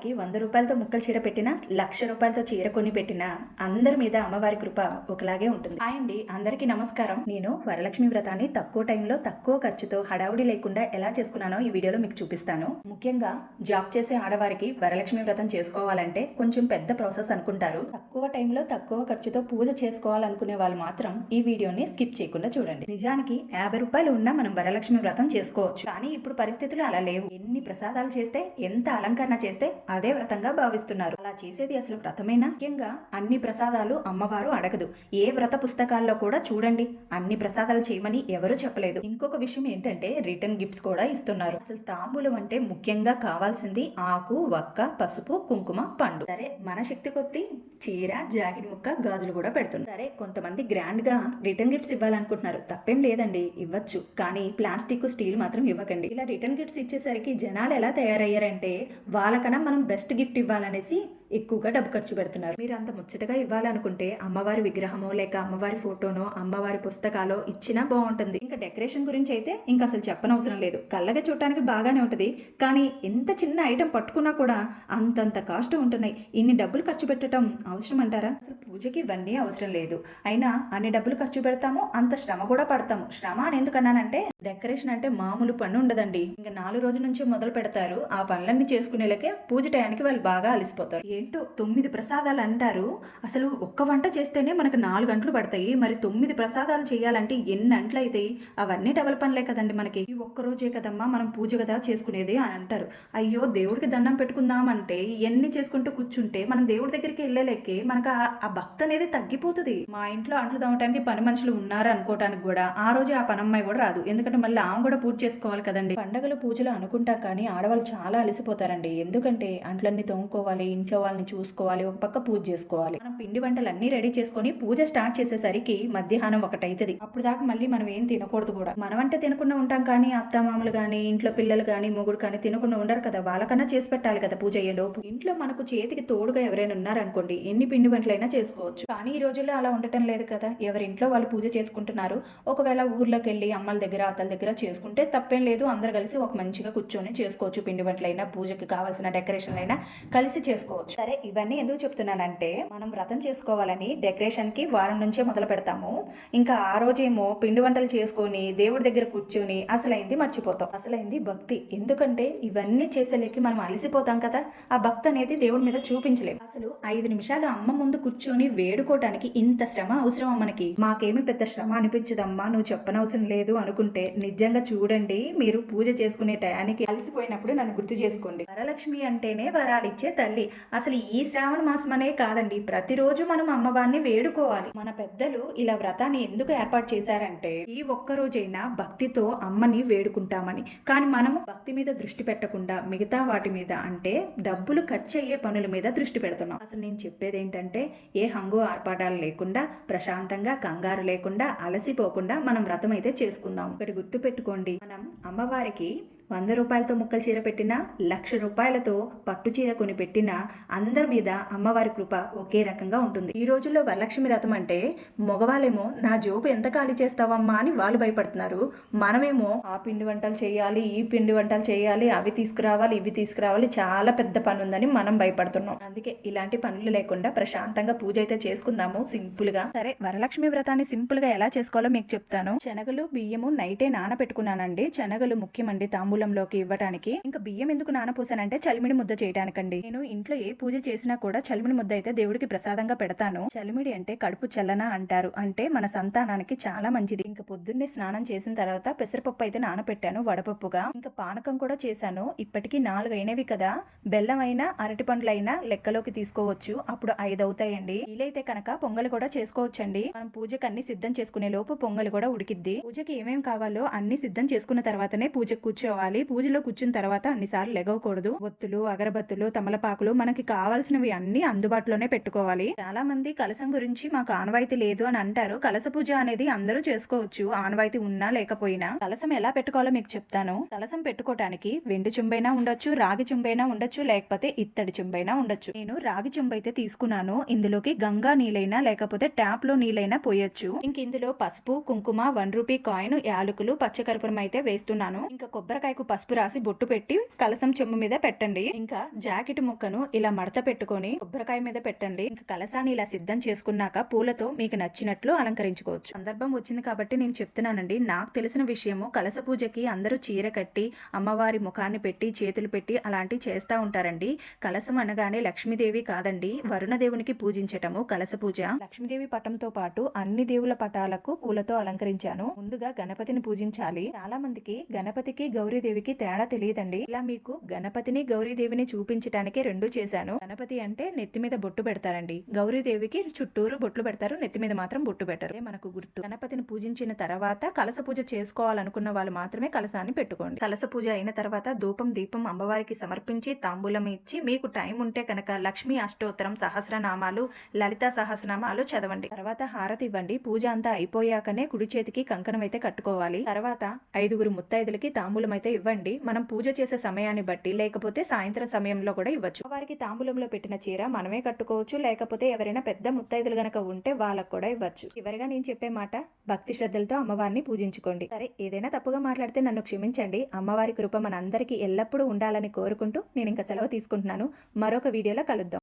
అమ్మవారికి వంద రూపాయలతో ముక్కలు చీర పెట్టినా లక్ష రూపాయలతో చీర కొని పెట్టినా అందరి మీద అమ్మవారి కృప ఒకలాగే ఉంటుంది. హాయ్ అండి అందరికీ నమస్కారం. నేను వరలక్ష్మి వ్రతాన్ని తక్కువ టైంలో తక్కువ ఖర్చుతో హడావుడి లేకుండా ఎలా చేసుకున్నానో ఈ వీడియోలో మీకు చూపిస్తాను. ముఖ్యంగా జాబ్ చేసే ఆడవారికి వరలక్ష్మి వ్రతం చేసుకోవాలంటే కొంచెం పెద్ద ప్రాసెస్ అనుకుంటారు. తక్కువ టైంలో తక్కువ ఖర్చుతో పూజ చేసుకోవాలనుకునే వాళ్ళు మాత్రం ఈ వీడియోని స్కిప్ చేయకుండా చూడండి. నిజానికి యాభై రూపాయలు ఉన్నా మనం వరలక్ష్మి వ్రతం చేసుకోవచ్చు. కానీ ఇప్పుడు పరిస్థితులు అలా లేవు. ఎన్ని ప్రసాదాలు చేస్తే ఎంత అలంకరణ చేస్తే అదే వ్రతంగా భావిస్తున్నారు. అలా చేసేది అసలు వ్రతమేనా? ముఖ్యంగా అన్ని ప్రసాదాలు అమ్మవారు అడగదు. ఏ వ్రత పుస్తకాల్లో కూడా చూడండి. అన్ని ప్రసాదాలు చేయమని ఎవరు చెప్పలేదు. ఇంకొక విషయం ఏంటంటే రిటర్న్ గిఫ్ట్స్ కూడా ఇస్తున్నారు. అసలు తాంబూలం అంటే ముఖ్యంగా కావాల్సింది ఆకు వక్క పసుపు కుంకుమ పండు. సరే మన శక్తి కొద్దీ చీర జాకెట్ ముక్క గాజులు కూడా పెడుతున్నారు. సరే కొంతమంది గ్రాండ్గా రిటర్న్ గిఫ్ట్స్ ఇవ్వాలనుకుంటున్నారు. తప్పేం లేదండి ఇవ్వచ్చు. కానీ ప్లాస్టిక్ స్టీల్ మాత్రం ఇవ్వకండి. ఇలా రిటర్న్ గిఫ్ట్స్ ఇచ్చేసరికి జనాలు ఎలా తయారయ్యారంటే వాళ్ళకన్నా మనం బెస్ట్ గిఫ్ట్ ఇవ్వాలనేసి ఎక్కువగా డబ్బు ఖర్చు పెడుతున్నారు. మీరు అంత ముచ్చటగా ఇవ్వాలనుకుంటే అమ్మవారి విగ్రహమో లేక అమ్మవారి ఫోటోనో అమ్మవారి పుస్తకాలో ఇచ్చినా బాగుంటుంది ఇంకా డెకరేషన్ గురించి అయితే ఇంకా అసలు చెప్పనవసరం లేదు. కళ్ళగా చూడటానికి బాగానే ఉంటుంది. కానీ ఎంత చిన్న ఐటెం పట్టుకున్నా కూడా అంతంత కాస్ట్ ఉంటున్నాయి. ఇన్ని డబ్బులు ఖర్చు పెట్టడం అవసరం అంటారా అసలు పూజకి ఇవన్నీ అవసరం లేదు. అయినా అన్ని డబ్బులు ఖర్చు పెడతాము అంత శ్రమ కూడా పడతాము. శ్రమ అని ఎందుకన్నానంటే డెకరేషన్ అంటే మామూలు పని ఉండదండి. ఇంకా నాలుగు రోజుల నుంచి మొదలు పెడతారు. ఆ పనులన్నీ చేసుకునేలకే పూజ టయానికి వాళ్ళు బాగా అలసిపోతారు. ఏంటో తొమ్మిది ప్రసాదాలు అంటారు. అసలు ఒక్క వంట చేస్తేనే మనకు నాలుగు గంటలు పడతాయి. మరి తొమ్మిది ప్రసాదాలు చేయాలంటే ఎన్ని అంట్లు అవుతాయి అవన్నీ డబల్ పనులే కదండి మనకి. ఈ ఒక్క రోజే కదమ్మా మనం పూజ కదా చేసుకునేది అని అంటారు. అయ్యో దేవుడికి దండం పెట్టుకుందామంటే ఇవన్నీ చేసుకుంటూ కూర్చుంటే మనం దేవుడి దగ్గరికి వెళ్ళలేకే మనకు ఆ- ఆ భక్తి అనేది తగ్గిపోతుంది. మా ఇంట్లో అంట్లు తవ్వటానికి పని మనుషులు ఉన్నారు అనుకోవటానికి కూడా ఆ రోజు ఆ పనమ్మాయి కూడా రాదు. ఎందుకంటే మళ్ళీ ఆమె కూడా పూజ చేసుకోవాలి కదండి. పండగలు పూజలు అనుకుంటాం కానీ ఆడవాళ్ళు చాలా అలసిపోతారండి. ఎందుకంటే అంట్లన్నీ తోముకోవాలి ఇంట్లో వాళ్ళని చూసుకోవాలి ఒక పక్క పూజ చేసుకోవాలి. మనం పిండి వంటలు అన్ని రెడీ చేసుకొని పూజ స్టార్ట్ చేసేసరికి మధ్యాహ్నం ఒకటైతుంది. అప్పుడు దాకా మళ్ళీ మనం ఏం తినకూడదు కూడా. మనం అంటే తినకుండా ఉంటాం కానీ అత్తమామలు కానీ ఇంట్లో పిల్లలు కానీ మొగుడు కానీ తినకుండా ఉండరు కదా. వాళ్ళకన్నా చేసి పెట్టాలి కదా పూజ అయ్యే లోపు. ఇంట్లో మనకు చేతికి తోడుగా ఎవరైనా ఉన్నారనుకోండి ఎన్ని పిండి వంటలైనా చేసుకోవచ్చు. కానీ ఈ రోజుల్లో అలా ఉండటం లేదు కదా. ఎవరి ఇంట్లో వాళ్ళు పూజ చేసుకుంటున్నారు ఒకవేళ ఊర్లోకి వెళ్ళి అమ్మల దగ్గర అత్తల దగ్గర చేసుకుంటే తప్పేం లేదు. అందరు కలిసి ఒక మంచిగా కూర్చొని చేసుకోవచ్చు. పిండి వంటలైనా పూజకి కావాల్సిన డెకరేషన్ అయినా కలిసి చేసుకోవచ్చు. సరే ఇవన్నీ ఎందుకు చెప్తున్నానంటే మనం వ్రతం చేసుకోవాలని డెకరేషన్కి వారం నుంచే మొదలు పెడతాము. ఇంకా ఆ రోజేమో పిండి వంటలు చేసుకొని దేవుడి దగ్గర కూర్చొని అసలైంది మర్చిపోతాం. అసలైంది భక్తి. ఎందుకంటే ఇవన్నీ చేసేలేకి మనం అలసిపోతాం కదా ఆ భక్తి అనేది దేవుడి మీద చూపించలేం. అసలు ఐదు నిమిషాలు అమ్మ ముందు కూర్చొని వేడుకోవటానికి ఇంత శ్రమ అవసరమా మనకి? మాకేమి పెద్ద శ్రమ అనిపించదమ్మా నువ్వు చెప్పనవసరం లేదు అనుకుంటే. నిజంగా చూడండి మీరు పూజ చేసుకునే టయానికి అలసిపోయినప్పుడు నన్ను గుర్తు చేసుకోండి. వరలక్ష్మి అంటేనే వరాలిచ్చే తల్లి. అసలు ఈ శ్రావణ మాసం అనే కాదండి. ప్రతిరోజు మనం అమ్మవారిని వేడుకోవాలి. మన పెద్దలు ఇలా వ్రతాన్ని ఎందుకు ఏర్పాటు చేశారంటే ఈ ఒక్క రోజైనా భక్తితో అమ్మని వేడుకుంటామని. కానీ మనము భక్తి మీద దృష్టి పెట్టకుండా మిగతా వాటి మీద అంటే డబ్బులు ఖర్చు అయ్యే పనుల మీద దృష్టి పెడుతున్నాం. అసలు నేను చెప్పేది ఏంటంటే ఏ హంగు ఆర్పాటాలు లేకుండా ప్రశాంతంగా కంగారు లేకుండా అలసిపోకుండా మనం వ్రతం అయితే చేసుకుందాం. ఒకటి గుర్తు పెట్టుకోండి మనం అమ్మవారికి వంద రూపాయలతో ముక్కలు చీర పెట్టినా లక్ష రూపాయలతో పట్టు చీర కొని పెట్టినా అందరి మీద అమ్మవారి కృప ఒకే రకంగా ఉంటుంది. ఈ రోజుల్లో వరలక్ష్మి రథం అంటే మగవాళ్ళేమో నా జోబు ఎంత ఖాళీ చేస్తావమ్మా అని వాళ్ళు భయపడుతున్నారు. మనమేమో ఆ పిండి వంటలు చేయాలి ఈ పిండి వంటలు చేయాలి అవి తీసుకురావాలి ఇవి తీసుకురావాలి చాలా పెద్ద పని ఉందని మనం భయపడుతున్నాం. అందుకే ఇలాంటి పనులు లేకుండా ప్రశాంతంగా పూజ అయితే చేసుకుందాము సింపుల్గా. సరే వరలక్ష్మి వ్రతాన్ని సింపుల్గా ఎలా చేసుకోవాలో మీకు చెప్తాను. శనగలు బియ్యము నైటే నానబెట్టుకున్నానండి. శనగలు ముఖ్యమండి తాంబూలంలోకి ఇవ్వడానికి ఇంకా బియ్యం ఎందుకు నానపోసానంటే చలిమిడి ముద్ద చేయడానికండి నేను ఇంట్లో ఏ పూజ చేసినా కూడా చలిమిడి ముద్ద అయితే దేవుడికి ప్రసాదంగా పెడతాను. చలిమిడి అంటే కడుపు చల్లన అంటారు. అంటే మన సంతానానికి చాలా మంచిది. ఇంకా పొద్దున్నే స్నానం చేసిన తర్వాత పెసరపప్పు అయితే నానపెట్టాను వడపప్పుగా. ఇంకా పానకం కూడా చేశాను. ఇప్పటికీ నాలుగు అయినవి కదా. బెల్లం అయినా అరటి పండ్లైనా లెక్కలోకి తీసుకోవచ్చు. అప్పుడు ఐదు అవుతాయండి వీలైతే కనుక పొంగల్ కూడా చేసుకోవచ్చండి. మనం పూజకి అన్ని సిద్ధం చేసుకునే లోపు పొంగల్ కూడా ఉడికిద్ది. పూజకి ఏమేం కావాలో అన్ని సిద్ధం చేసుకున్న తర్వాతనే పూజకు కూర్చోవాలి. పూజలో కూర్చున్న తర్వాత అన్నిసార్లు లెగవకూడదు. ఒత్తులు అగరబత్తులు తమలపాకులు మనకి కావాల్సినవి అన్ని అందుబాటులోనే పెట్టుకోవాలి. చాలా మంది కలసం గురించి మాకు ఆనవాయితీ లేదు అని అంటారు. కలస పూజ అనేది అందరూ చేసుకోవచ్చు. ఆనవాయితీ ఉన్నా లేకపోయినా. కలసం ఎలా పెట్టుకోవాలో మీకు చెప్తాను. కలసం పెట్టుకోవటానికి వెండి చుంబైనా ఉండొచ్చు రాగి చుంబైనా ఉండొచ్చు లేకపోతే ఇత్తడి చుంబైనా ఉండొచ్చు. నేను రాగి చుంబ అయితే తీసుకున్నాను. ఇందులోకి గంగా నీళ్ళైనా లేకపోతే ట్యాప్లో నీళ్ళైనా పోయొచ్చు. ఇంక ఇందులో పసుపు కుంకుమ వన్ రూపీ కాయిన్ యాలకులు పచ్చకర్పూరం అయితే వేస్తున్నాను. ఇంకా కొబ్బరికాయ చీరకు పసుపు రాసి బొట్టు పెట్టి కలసం చెమ్ము మీద పెట్టండి. ఇంకా జాకెట్ ముక్కను ఇలా మడత పెట్టుకొని కొబ్బరికాయ మీద పెట్టండి. ఇంకా కలసాన్ని ఇలా సిద్ధం చేసుకున్నాక పూలతో మీకు నచ్చినట్లు అలంకరించుకోవచ్చు. సందర్భం వచ్చింది కాబట్టి నేను చెప్తున్నానండి. నాకు తెలిసిన విషయము కలస పూజకి అందరూ చీర కట్టి అమ్మవారి ముఖాన్ని పెట్టి చేతులు పెట్టి అలాంటివి చేస్తూ ఉంటారండి. కలసం అనగానే లక్ష్మీదేవి కాదండి వరుణదేవునికి పూజించటము కలస పూజ. లక్ష్మీదేవి పటంతో పాటు అన్ని దేవుల పటాలకు పూలతో అలంకరించాను. ముందుగా గణపతిని పూజించాలి. చాలా మందికి గణపతికి గౌరీదేవికి తేడా తెలియదండి. ఇలా మీకు గణపతిని గౌరీదేవిని చూపించడానికి రెండు చేశాను. గణపతి అంటే నెత్తి మీద బొట్టు పెడతారండి. గౌరీదేవికి చుట్టూరు బొట్లు పెడతారు. నెత్తి మీద మాత్రం బొట్టు పెట్టరు. మనకు గుర్తు. గణపతిని పూజించిన తర్వాత కలస పూజ చేసుకోవాలనుకున్న వాళ్ళు మాత్రమే కలసాన్ని పెట్టుకోండి. కలస పూజ అయిన తర్వాత ధూపం దీపం అమ్మవారికి సమర్పించి తాంబూలం ఇచ్చి మీకు టైం ఉంటే కనుక లక్ష్మీ అష్టోత్తరం సహస్రనామాలు లలిత సహస్రనామాలు చదవండి. తర్వాత హారతి ఇవ్వండి. పూజ అంతా అయిపోయాకనే కుడి చేతికి కంకణం అయితే కట్టుకోవాలి. తర్వాత ఐదుగురు ముత్తైదులకి తాంబూలం అయితే ఇవ్వండి. మనం పూజ చేసే సమయాన్ని బట్టి లేకపోతే సాయంత్రం సమయంలో కూడా ఇవ్వచ్చు. వారికి తాంబూలంలో పెట్టిన చీర మనమే కట్టుకోవచ్చు లేకపోతే ఎవరైనా పెద్ద ముత్తైదులు గనక ఉంటే వాళ్ళకు కూడా ఇవ్వచ్చు. చివరిగా నేను చెప్పే మాట భక్తి శ్రద్ధలతో అమ్మవారిని పూజించుకోండి. సరే ఏదైనా తప్పుగా మాట్లాడితే నన్ను క్షమించండి. అమ్మవారి కృప మనందరికీ ఎల్లప్పుడూ ఉండాలని కోరుకుంటూ నేను ఇంకా సెలవు తీసుకుంటున్నాను. మరొక వీడియోలో కలుద్దాం.